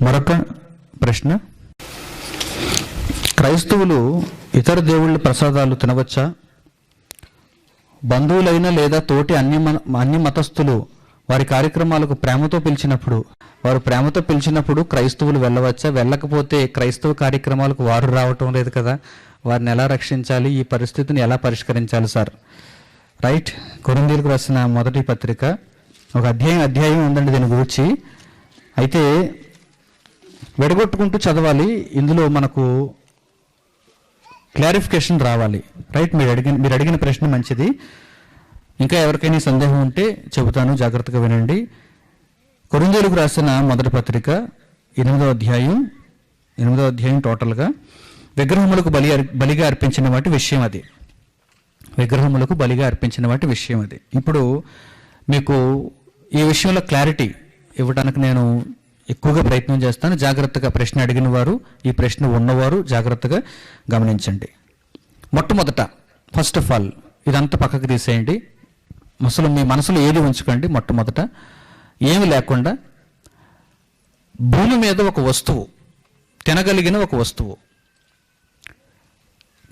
మరొక ప్రశ్న. క్రైస్తవులు ఇతర దేవుళ్ళ ప్రసాదాలు తినవచ్చా? బంధువులైన లేదా తోటి అన్య అన్య మతస్థులు వారి కార్యక్రమాలకు ప్రేమతో పిలిచినప్పుడు వారు ప్రేమతో పిలిచినప్పుడు క్రైస్తవులు వెళ్ళవచ్చా? వెళ్ళకపోతే క్రైస్తవ కార్యక్రమాలకు వారు రావటం లేదు కదా. వారిని ఎలా రక్షించాలి? ఈ పరిస్థితిని ఎలా పరిష్కరించాలి సార్? రైట్. కొరందీలకు రాసిన మొదటి పత్రిక. ఒక అధ్యాయం అధ్యాయం ఉందండి దీని గురించి. అయితే విడగొట్టుకుంటూ చదవాలి. ఇందులో మనకు క్లారిఫికేషన్ రావాలి. రైట్ మీరు అడిగిన మీరు అడిగిన ప్రశ్న మంచిది. ఇంకా ఎవరికైనా సందేహం ఉంటే చెబుతాను. జాగ్రత్తగా వినండి. కొరిందేలుకు రాసిన మొదటి పత్రిక ఎనిమిదో అధ్యాయం ఎనిమిదో అధ్యాయం టోటల్గా. విగ్రహములకు బలి అర్- బలిగా అర్పించిన వాటి విషయం అది. విగ్రహములకు బలిగా అర్పించిన వాటి విషయం అది. ఇప్పుడు మీకు ఈ విషయంలో క్లారిటీ ఇవ్వడానికి నేను ఎక్కువగా ప్రయత్నం చేస్తాను. జాగ్రత్తగా ప్రశ్న అడిగిన వారు ఈ ప్రశ్న ఉన్నవారు జాగ్రత్తగా గమనించండి. మొట్టమొదట ఫస్ట్ ఆఫ్ ఆల్ ఇదంతా పక్కకు తీసేయండి. అసలు మీ మనసులో ఏది ఉంచుకోండి మొట్టమొదట. ఏమి లేకుండా భూమి మీద ఒక వస్తువు తినగలిగిన ఒక వస్తువు.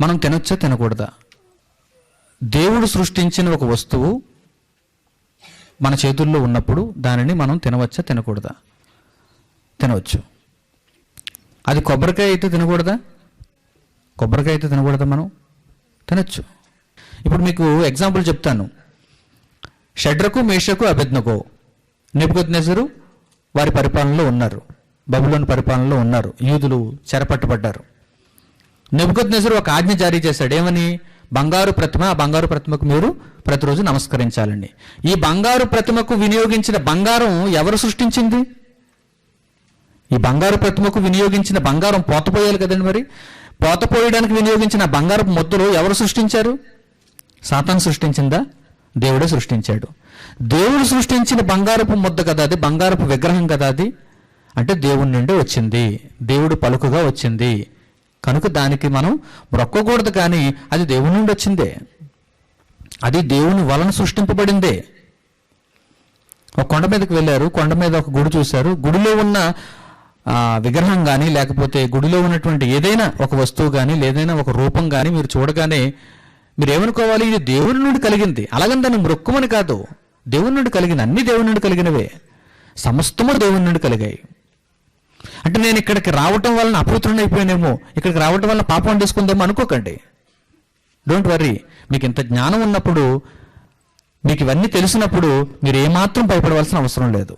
మనం తినొచ్చా తినకూడదా? దేవుడు సృష్టించిన ఒక వస్తువు మన చేతుల్లో ఉన్నప్పుడు దానిని మనం తినవచ్చా తినకూడదా? తినవచ్చు. అది కొబ్బరికాయ అయితే తినకూడదా? కొబ్బరికాయ అయితే తినకూడదా మనం? తినచ్చు. ఇప్పుడు మీకు ఎగ్జాంపుల్ చెప్తాను. షడ్రకు మేషకు అభిజ్ఞకో. నెబుకత్ నెజరు వారి పరిపాలనలో ఉన్నారు. బబులోని పరిపాలనలో ఉన్నారు. యూదులు చెరపట్టబడ్డారు. నెబుకత్ నెజరు ఒక ఆజ్ఞ జారీ చేశాడు. ఏమని? బంగారు ప్రతిమ ఆ బంగారు ప్రతిమకు మీరు ప్రతిరోజు నమస్కరించాలండి ఈ బంగారు ప్రతిమకు వినియోగించిన బంగారం ఎవరు సృష్టించింది? ఈ బంగారు ప్రతిమకు వినియోగించిన బంగారం పోతపోయాలి కదండి మరి? పోతపోయడానికి వినియోగించిన బంగారపు ముద్దలు ఎవరు సృష్టించారు? సాతాను సృష్టించిందా? దేవుడే సృష్టించాడు. దేవుడు సృష్టించిన బంగారపు ముద్ద కదా అది? బంగారపు విగ్రహం కదా అది? అంటే దేవుడి నుండి వచ్చింది. దేవుడు పలుకుగా వచ్చింది. కనుక దానికి మనం మొక్కకూడదు కానీ అది దేవుని నుండి వచ్చిందే. అది దేవుని వలన సృష్టింపబడిందే. ఒక కొండ మీదకి వెళ్ళారు. కొండ మీద ఒక గుడి చూశారు. గుడిలో ఉన్న విగ్రహం కానీ లేకపోతే గుడిలో ఉన్నటువంటి ఏదైనా ఒక వస్తువు కానీ లేదైనా ఒక రూపం కానీ మీరు చూడగానే మీరు ఏమనుకోవాలి? ఇది దేవుని నుండి కలిగింది. అలాగని దాన్ని మృక్కుమని కాదు. దేవుని నుండి కలిగిన అన్ని దేవుని నుండి కలిగినవే. సమస్తము దేవుని నుండి కలిగాయి. అంటే నేను ఇక్కడికి రావటం వలన అపవిత్రుని అయిపోయానేమో ఇక్కడికి రావటం వలన పాపం వండేసుకుందేమో అనుకోకండి. డోంట్ వర్రీ మీకు ఇంత జ్ఞానం ఉన్నప్పుడు మీకు ఇవన్నీ తెలిసినప్పుడు మీరు ఏమాత్రం భయపడవలసిన అవసరం లేదు.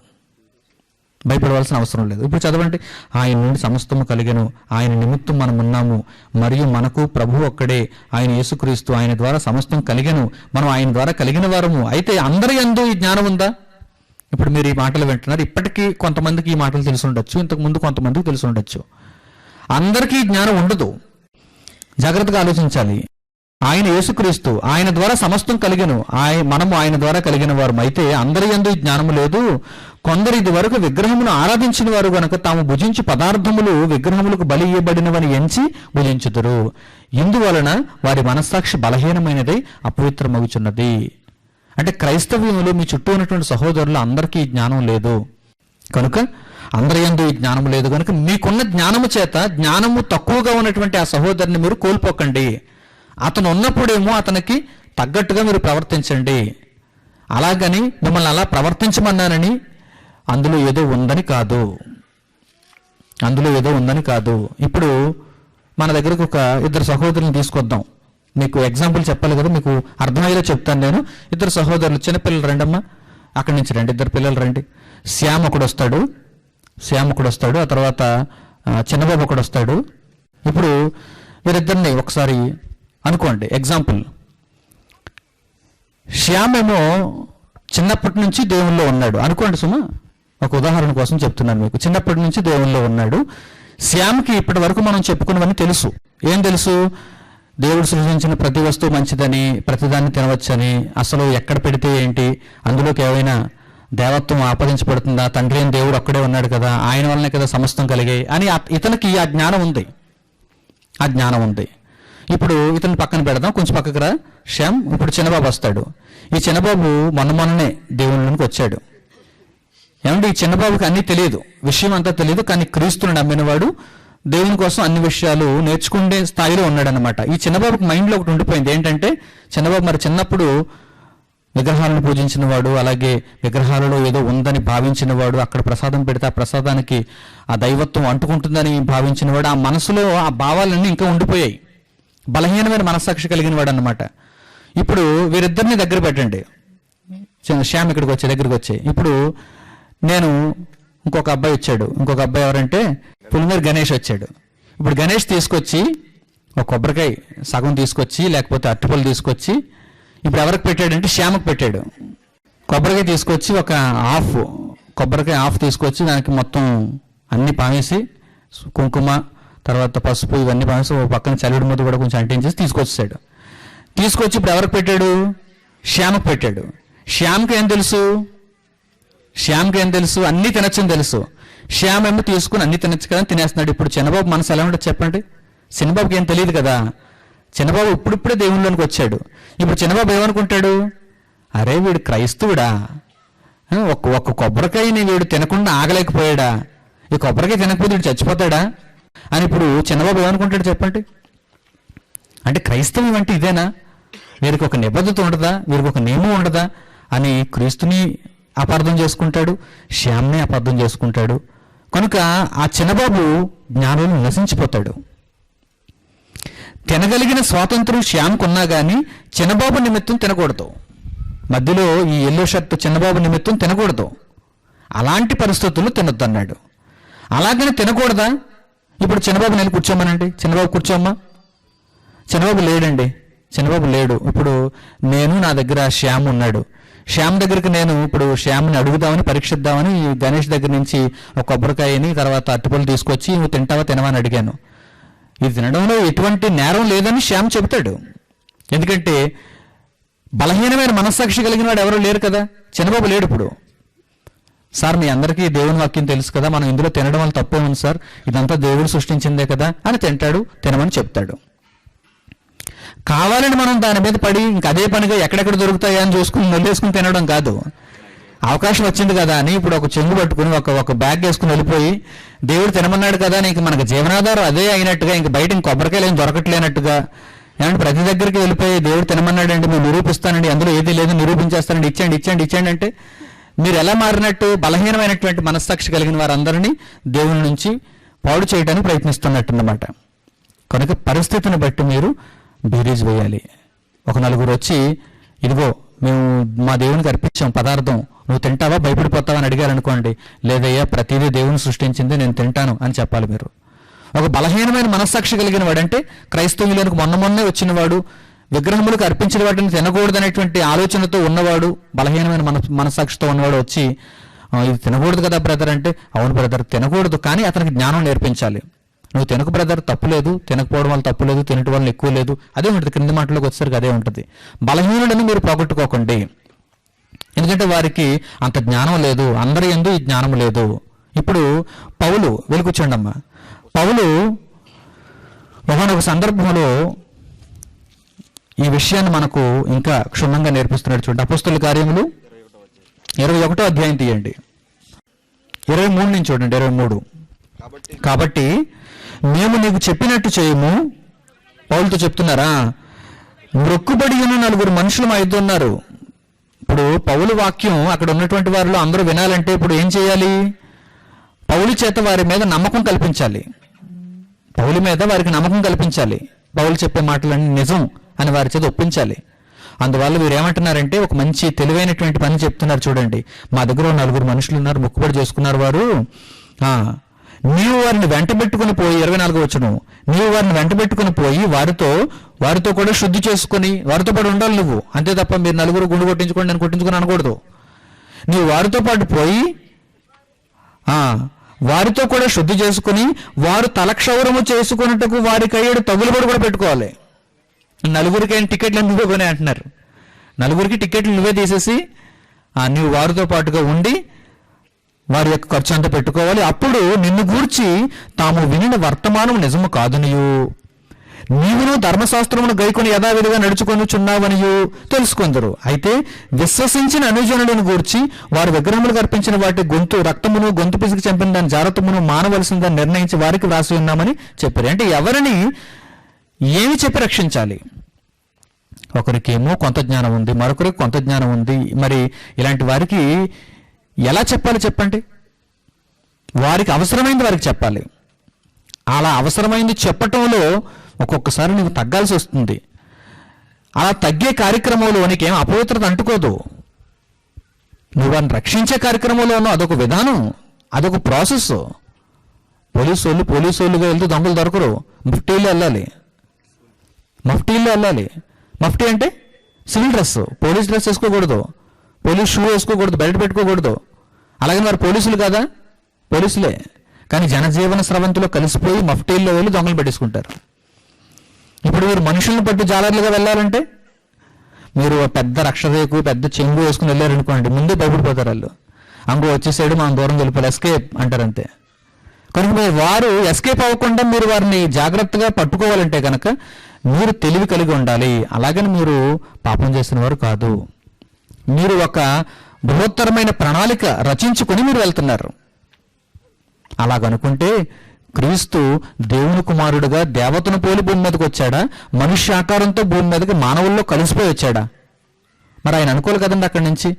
భయపడవలసిన అవసరం లేదు. ఇప్పుడు చదవండి. ఆయన నుండి సమస్తము కలిగను. ఆయన నిమిత్తం మనం ఉన్నాము. మరియు మనకు ప్రభు ఒక్కడే. ఆయన యేసుక్రీస్తు ఆయన ద్వారా సమస్తం కలిగను. మనం ఆయన ద్వారా కలిగిన వారము. అయితే అందరి ఎందు ఈ జ్ఞానం ఉందా? ఇప్పుడు మీరు ఈ మాటలు వింటున్నారు. ఇప్పటికీ కొంతమందికి ఈ మాటలు తెలిసి ఉండొచ్చు. ఇంతకు ముందు కొంతమందికి తెలిసి ఉండొచ్చు. అందరికీ జ్ఞానం ఉండదు. జాగ్రత్తగా ఆలోచించాలి. ఆయన యేసుక్రీస్తు ఆయన ద్వారా సమస్తం కలిగను. ఆయన మనము ఆయన ద్వారా కలిగిన వారు అయితే అందరి యందు జ్ఞానము లేదు. కొందరు ఇది వరకు విగ్రహమును ఆరాధించిన వారు గనుక తాము భుజించి పదార్థములు విగ్రహములకు బలి ఇవ్వబడినవని ఎంచి భుజించుదురు. ఇందువలన వారి మనస్సాక్షి బలహీనమైనది అపవిత్రమగుచున్నది. అంటే క్రైస్తవ్యంలో మీ చుట్టూ ఉన్నటువంటి సహోదరులు అందరికీ జ్ఞానం లేదు. కనుక అందరి యందు ఈ జ్ఞానం లేదు. కనుక మీకున్న జ్ఞానము చేత జ్ఞానము తక్కువగా ఉన్నటువంటి ఆ సహోదరుని మీరు కోల్పోకండి. అతను ఉన్నప్పుడేమో అతనికి తగ్గట్టుగా మీరు ప్రవర్తించండి. అలాగని మిమ్మల్ని అలా ప్రవర్తించమన్నానని అందులో ఏదో ఉందని కాదు. అందులో ఏదో ఉందని కాదు. ఇప్పుడు మన దగ్గరకు ఒక ఇద్దరు సహోదరులను తీసుకొద్దాం. మీకు ఎగ్జాంపుల్ చెప్పాలి కదా మీకు అర్థమయ్యేలా చెప్తాను నేను. ఇద్దరు సహోదరులు చిన్నపిల్లలు రండమ్మా. అక్కడి నుంచి రండి ఇద్దరు పిల్లలు రండి. శ్యామ్ ఒకడు వస్తాడు. శ్యామ్ ఒకడు వస్తాడు. ఆ తర్వాత చిన్నబాబు ఒకడు వస్తాడు. ఇప్పుడు వీరిద్దరిని ఒకసారి అనుకోండి ఎగ్జాంపుల్ శ్యామ్ ఏమో చిన్నప్పటి నుంచి దేవుల్లో ఉన్నాడు. అనుకోండి సుమా ఒక ఉదాహరణ కోసం చెప్తున్నాను మీకు. చిన్నప్పటి నుంచి దేవుల్లో ఉన్నాడు. శ్యామ్కి ఇప్పటి వరకు మనం చెప్పుకున్నవన్నీ తెలుసు. ఏం తెలుసు? దేవుడు సృష్టించిన ప్రతి వస్తువు మంచిదని ప్రతిదాన్ని తినవచ్చని అసలు ఎక్కడ పెడితే ఏంటి అందులోకి ఏవైనా దేవత్వం ఆపదించబడుతుందా తండ్రి అని దేవుడు అక్కడే ఉన్నాడు కదా ఆయన వల్లనే కదా సమస్తం కలిగాయి అని ఇతనికి ఆ జ్ఞానం ఉంది. ఆ జ్ఞానం ఉంది. ఇప్పుడు ఇతను పక్కన పెడదాం. కొంచెం పక్కకు రా. శ్యామ్ ఇప్పుడు చిన్నబాబు వస్తాడు. ఈ చిన్నబాబు మొన్న మొన్ననే దేవుళ్ళకి వచ్చాడు. ఏమంటే ఈ చిన్నబాబుకి అన్నీ తెలియదు. విషయం అంతా తెలియదు కానీ క్రీస్తుని నమ్మినవాడు దేవుని కోసం అన్ని విషయాలు నేర్చుకునే స్థాయిలో ఉన్నాడనమాట ఈ చిన్నబాబుకి మైండ్లో ఒకటి ఉండిపోయింది. ఏంటంటే చిన్నబాబు మరి చిన్నప్పుడు విగ్రహాలను పూజించిన వాడు అలాగే విగ్రహాలలో ఏదో ఉందని భావించిన వాడు అక్కడ ప్రసాదం పెడితే ఆ ప్రసాదానికి ఆ దైవత్వం అంటుకుంటుందని భావించిన వాడు ఆ మనసులో ఆ భావాలన్నీ ఇంకా ఉండిపోయాయి. బలహీనమైన మనస్సాక్షి కలిగిన వాడు అనమాట ఇప్పుడు వీరిద్దరిని దగ్గర పెట్టండి. శ్యామ్ ఇక్కడికి వచ్చే దగ్గరికి వచ్చి. ఇప్పుడు నేను ఇంకొక అబ్బాయి వచ్చాడు. ఇంకొక అబ్బాయి ఎవరంటే పులిమేరు గణేష్ వచ్చాడు. ఇప్పుడు గణేష్ తీసుకొచ్చి ఒక కొబ్బరికాయ సగం తీసుకొచ్చి లేకపోతే అట్టుపళ్ళు తీసుకొచ్చి ఇప్పుడు ఎవరికి పెట్టాడంటే శ్యామకు పెట్టాడు. కొబ్బరికాయ తీసుకొచ్చి ఒక హాఫ్ కొబ్బరికాయ హాఫ్ తీసుకొచ్చి దానికి మొత్తం అన్ని పామేసి కుంకుమ తర్వాత పసుపు ఇవన్నీ పనసు పక్కన చలివిడి ముద్ద కూడా కొంచెం అంటించేసి తీసుకొచ్చాడు తీసుకొచ్చి ఇప్పుడు ఎవరికి పెట్టాడు? శ్యామకు పెట్టాడు. శ్యామ్కి ఏం తెలుసు? శ్యామ్కి ఏం తెలుసు? అన్నీ తినొచ్చని తెలుసు. శ్యామ్ ఏమో తీసుకుని అన్ని తినొచ్చు కదా తినేస్తున్నాడు. ఇప్పుడు చిన్నబాబు మనసు ఎలా ఉంటుంది చెప్పండి. చిన్నబాబుకి ఏం తెలియదు కదా. చిన్నబాబు ఇప్పుడిప్పుడే దేవుళ్ళలోనికి వచ్చాడు. ఇప్పుడు చిన్నబాబు ఏమనుకుంటాడు? అరే వీడు క్రైస్తవుడా? ఒక్క ఒక్క కొబ్బరికాయని వీడు తినకుండా ఆగలేకపోయాడా? ఈ కొబ్బరికాయ తినకపోతే వీడు చచ్చిపోతాడా? అని ఇప్పుడు చిన్నబాబు ఏమనుకుంటాడు చెప్పండి? అంటే క్రైస్తవం అంటే ఇదేనా? వీరికి ఒక నిబద్ధత ఉండదా? వీరికి ఒక నియమం ఉండదా? అని క్రీస్తుని అపార్థం చేసుకుంటాడు శ్యామ్ని అపార్థం చేసుకుంటాడు. కనుక ఆ చిన్నబాబు జ్ఞానంలో నశించిపోతాడు తినగలిగిన స్వాతంత్రం శ్యామ్కున్నా కానీ చిన్నబాబు నిమిత్తం తినకూడదు. మధ్యలో ఈ ఎల్లో షర్ట్ చిన్నబాబు నిమిత్తం తినకూడదు. అలాంటి పరిస్థితుల్లో తినొద్దన్నాడు. అలాగని తినకూడదా? ఇప్పుడు చిన్నబాబు నేను కూర్చోమనండి. చిన్నబాబు కూర్చోమ్మా. చిన్నబాబు లేడండి. చిన్నబాబు లేడు. ఇప్పుడు నేను నా దగ్గర శ్యామ్ ఉన్నాడు. శ్యామ్ దగ్గరికి నేను ఇప్పుడు శ్యామ్ని అడుగుదామని పరీక్షిద్దామని ఈ గణేష్ దగ్గర నుంచి ఒక కొబ్బరికాయని తర్వాత అట్టుపళ్ళు తీసుకొచ్చి నువ్వు తింటావా తినవని అడిగాను. ఇది తినడంలో ఎటువంటి నేరం లేదని శ్యామ్ చెబుతాడు. ఎందుకంటే బలహీనమైన మనస్సాక్షి కలిగిన వాడు ఎవరు లేరు కదా. చిన్నబాబు లేడు ఇప్పుడు. సార్ మీ అందరికీ దేవుని వాక్యం తెలుసు కదా మనం ఇందులో తినడం వల్ల తప్పే ఉంది సార్. ఇదంతా దేవుడు సృష్టించిందే కదా అని తింటాడు తినమని చెప్తాడు. కావాలని మనం దాని మీద పడి ఇంక అదే పనిగా ఎక్కడెక్కడ దొరుకుతాయా అని చూసుకుని నొల్లేసుకుని తినడం కాదు. అవకాశం వచ్చింది కదా అని ఇప్పుడు ఒక చెంగు పట్టుకుని ఒక ఒక బ్యాగ్ వేసుకుని వెళ్ళిపోయి దేవుడు తినమన్నాడు కదా నీకు మనకు జీవనాధారం అదే అయినట్టుగా ఇంక బయట ఇంక కొబ్బరికాయలు ఏం దొరకట్లేనట్టుగా. ఏమంటే ప్రతి దగ్గరికి వెళ్ళిపోయి దేవుడు తినమన్నాడండి మేము నిరూపిస్తానండి అందులో ఏది లేదు నిరూపించేస్తానండి ఇచ్చండి ఇచ్చండి ఇచ్చండి అంటే మీరు ఎలా మారినట్టు బలహీనమైనటువంటి మనస్సాక్షి కలిగిన వారందరినీ దేవుని నుంచి పాడు చేయడానికి ప్రయత్నిస్తున్నట్టున్నమాట. కనుక పరిస్థితిని బట్టి మీరు బీరీజ్ వేయాలి. ఒక నలుగురు వచ్చి ఇదిగో మేము మా దేవునికి అర్పించాం పదార్థం. నువ్వు తింటావా? భయపడిపోతావా? అని అడిగారు అనుకోండి లేదయ్యా ప్రతిదీ దేవుని సృష్టించింది నేను తింటాను అని చెప్పాలి మీరు. ఒక బలహీనమైన మనస్సాక్షి కలిగిన వాడంటే క్రైస్తవులకు మొన్న మొన్నే వచ్చిన వాడు విగ్రహములకు అర్పించిన వాటిని తినకూడదనేటువంటి ఆలోచనతో ఉన్నవాడు బలహీనమైన మన మనసాక్షితో ఉన్నవాడు వచ్చి ఇది తినకూడదు కదా బ్రదర్ అంటే అవును బ్రదర్ తినకూడదు కానీ అతనికి జ్ఞానం నేర్పించాలి. నువ్వు తినకు బ్రదర్ తప్పు లేదు. తినకపోవడం వల్ల తప్పు లేదు తినటం వల్ల ఎక్కువ లేదు. అదే ఉంటుంది క్రింది మాటలోకి వచ్చేసరికి అదే ఉంటుంది. బలహీనులను మీరు పోగొట్టుకోకండి ఎందుకంటే వారికి అంత జ్ఞానం లేదు అందరి ఎందు ఈ జ్ఞానం లేదు. ఇప్పుడు పౌలు వెలుగుచండి పౌలు ఒకనొక సందర్భంలో ఈ విషయాన్ని మనకు ఇంకా క్షుణ్ణంగా నేర్పిస్తున్నాడు చూడండి. అపుస్తుల కార్యములు ఇరవై ఒకటో అధ్యాయం తీయండి. ఇరవై మూడు నుంచి చూడండి ఇరవై మూడు. కాబట్టి మేము నీకు చెప్పినట్టు చేయము. పౌలతో చెప్తున్నారా? మొక్కుబడి ఉన్న నలుగురు మనుషులు మా ఇద్దరు ఉన్నారు. ఇప్పుడు పౌలు వాక్యం అక్కడ ఉన్నటువంటి వారిలో అందరూ వినాలంటే ఇప్పుడు ఏం చేయాలి? పౌలు చేత వారి మీద నమ్మకం కల్పించాలి. పౌలు మీద వారికి నమ్మకం కల్పించాలి. పౌలు చెప్పే మాటలన్నీ నిజం. అని వారి చేత ఒప్పించాలి. అందువల్ల వీరు ఏమంటున్నారంటే ఒక మంచి తెలివైనటువంటి పని చెప్తున్నారు చూడండి. మా దగ్గర నలుగురు మనుషులు ఉన్నారు మొక్కుబడి చేసుకున్నారు వారు. నీవు వారిని వెంట పెట్టుకుని పోయి ఇరవై నాలుగు వచ్చును నీవు వారిని వెంట పెట్టుకుని పోయి వారితో వారితో కూడా శుద్ధి చేసుకుని వారితో పాటు ఉండాలి నువ్వు. అంతే తప్ప మీరు నలుగురు గుండు కొట్టించుకోండి నేను కొట్టించుకుని అనకూడదు. నీవు వారితో పాటు పోయి వారితో కూడా శుద్ధి చేసుకుని వారు తలక్షౌరము చేసుకున్నట్టుకు వారి కయ్యడు తగులుబడి కూడా పెట్టుకోవాలి. నలుగురికి అయిన టికెట్లు నువ్వే కొని అంటున్నారు. నలుగురికి టికెట్లు నువ్వే తీసేసి ఆ, నువ్వు వారితో పాటుగా ఉండి వారి యొక్క ఖర్చు అంతా పెట్టుకోవాలి. అప్పుడు నిన్ను గూర్చి తాము వినిన వర్తమానం నిజము కాదనియు. నీవును ధర్మశాస్త్రమును గైకొని యథావిధిగా నడుచుకొనుచున్నావనియు తెలుసుకుందరు. అయితే విశ్వసించిన అనుజనులను గూర్చి వారు విగ్రహములు అర్పించిన వాటి గొంతు రక్తమును గొంతు పిసికి చంపిన దాని జారతమును మానవలసిందని నిర్ణయించి వారికి వ్రాసి ఉన్నామని చెప్పారు. అంటే ఎవరిని ఏమి చెప్పి రక్షించాలి? ఒకరికేమో కొంత జ్ఞానం ఉంది మరొకరికి కొంత జ్ఞానం ఉంది. మరి ఇలాంటి వారికి ఎలా చెప్పాలి చెప్పండి? వారికి అవసరమైంది వారికి చెప్పాలి. అలా అవసరమైంది చెప్పటంలో ఒక్కొక్కసారి నీకు తగ్గాల్సి వస్తుంది. అలా తగ్గే కార్యక్రమంలో నీకేం అపవిత్రత అంటుకోదు. నువ్వు వారిని రక్షించే కార్యక్రమంలోనూ అదొక విధానం అదొక ప్రాసెస్ పోలీసు వాళ్ళు పోలీసు వాళ్ళుగా వెళ్తే దొంగలు దొరకరు. ముఫ్టీలో వెళ్ళాలి. మఫ్టీల్లో వెళ్ళాలి. మఫ్టీ అంటే సివిల్ డ్రెస్. పోలీస్ డ్రెస్ వేసుకోకూడదు. పోలీస్ షూ వేసుకోకూడదు. బెల్ట్ పెట్టుకోకూడదు. అలాగే మరి పోలీసులు కదా? పోలీసులే. కానీ జనజీవన స్రవంతిలో కలిసిపోయి మఫ్టీల్లో వెళ్ళి దొంగలు పెట్టేసుకుంటారు. ఇప్పుడు మీరు మనుషులను పట్టు జాలర్లుగా వెళ్ళాలంటే మీరు పెద్ద రక్షరేకు పెద్ద చెంగు వేసుకుని వెళ్ళారనుకోండి ముందే భయపడిపోతారు వాళ్ళు. అంగో వచ్చేసాడు మనం దూరం వెళ్ళిపోవాలి. ఎస్కేప్ అంటారు అంతే. కనుక మీరు వారు ఎస్కేప్ అవ్వకుండా మీరు వారిని జాగ్రత్తగా పట్టుకోవాలంటే కనుక మీరు తెలివి కలిగి ఉండాలి. అలాగని మీరు పాపం చేసిన వారు కాదు. మీరు ఒక బృహత్తరమైన ప్రణాళిక రచించుకొని మీరు వెళ్తున్నారు. అలాగనుకుంటే క్రీస్తు దేవుని కుమారుడుగా దేవతను పోలి భూమి మీదకి వచ్చాడా? మనుష్య ఆకారంతో భూమి మీదకి మానవుల్లో కలిసిపోయి వచ్చాడా? మరి ఆయన అనుకోలేదు కదండి అక్కడి నుంచి.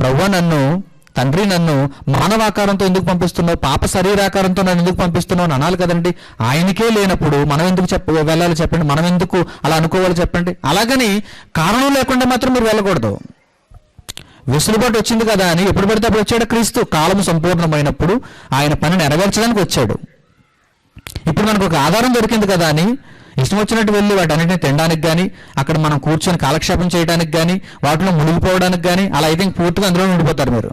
ప్రవ్వ నన్ను తండ్రి నన్ను మానవాకారంతో ఎందుకు పంపిస్తున్నావు? పాప శరీరాకారంతో నన్ను ఎందుకు పంపిస్తున్నావు అని అనాలి కదండి. ఆయనకే లేనప్పుడు మనం ఎందుకు చెప్ప వెళ్ళాలి చెప్పండి? మనం ఎందుకు అలా అనుకోవాలి చెప్పండి? అలాగని కారణం లేకుండా మాత్రం మీరు వెళ్ళకూడదు. వెసులుబాటు వచ్చింది కదా అని ఎప్పుడు పడితే అప్పుడు వచ్చాడు క్రీస్తు. కాలం సంపూర్ణమైనప్పుడు ఆయన పని నెరవేర్చడానికి వచ్చాడు. ఇప్పుడు మనకు ఒక ఆధారం దొరికింది కదా అని ఇష్టం వచ్చినట్టు వెళ్ళి వాటన్నిటిని తినడానికి కానీ అక్కడ మనం కూర్చొని కాలక్షేపం చేయడానికి కానీ వాటిలో మునిగిపోవడానికి కానీ అలా అయితే పూర్తిగా అందులో ఉండిపోతారు మీరు.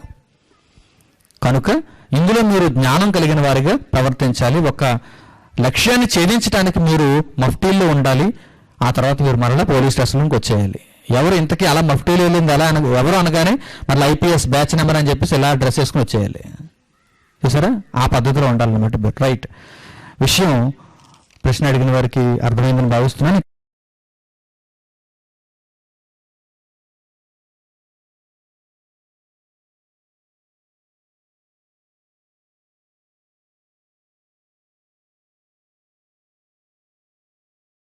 కనుక ఇందులో మీరు జ్ఞానం కలిగిన వారిగా ప్రవర్తించాలి. ఒక లక్ష్యాన్ని ఛేదించడానికి మీరు మఫ్టీల్లో ఉండాలి. ఆ తర్వాత మీరు మరలా పోలీస్ స్టేషన్లోకి వచ్చేయాలి. ఎవరు ఇంతకీ అలా మఫ్టీలో వెళ్ళింది? అలా అన ఎవరు అనగానే మళ్ళీ ఐపీఎస్ బ్యాచ్ నెంబర్ అని చెప్పేసి ఇలా డ్రెస్ వేసుకుని వచ్చేయాలి. చూసారా? ఆ పద్ధతిలో ఉండాలన్నమాట. But right. విషయం ప్రశ్న అడిగిన వారికి అర్థమైందని భావిస్తున్నాను.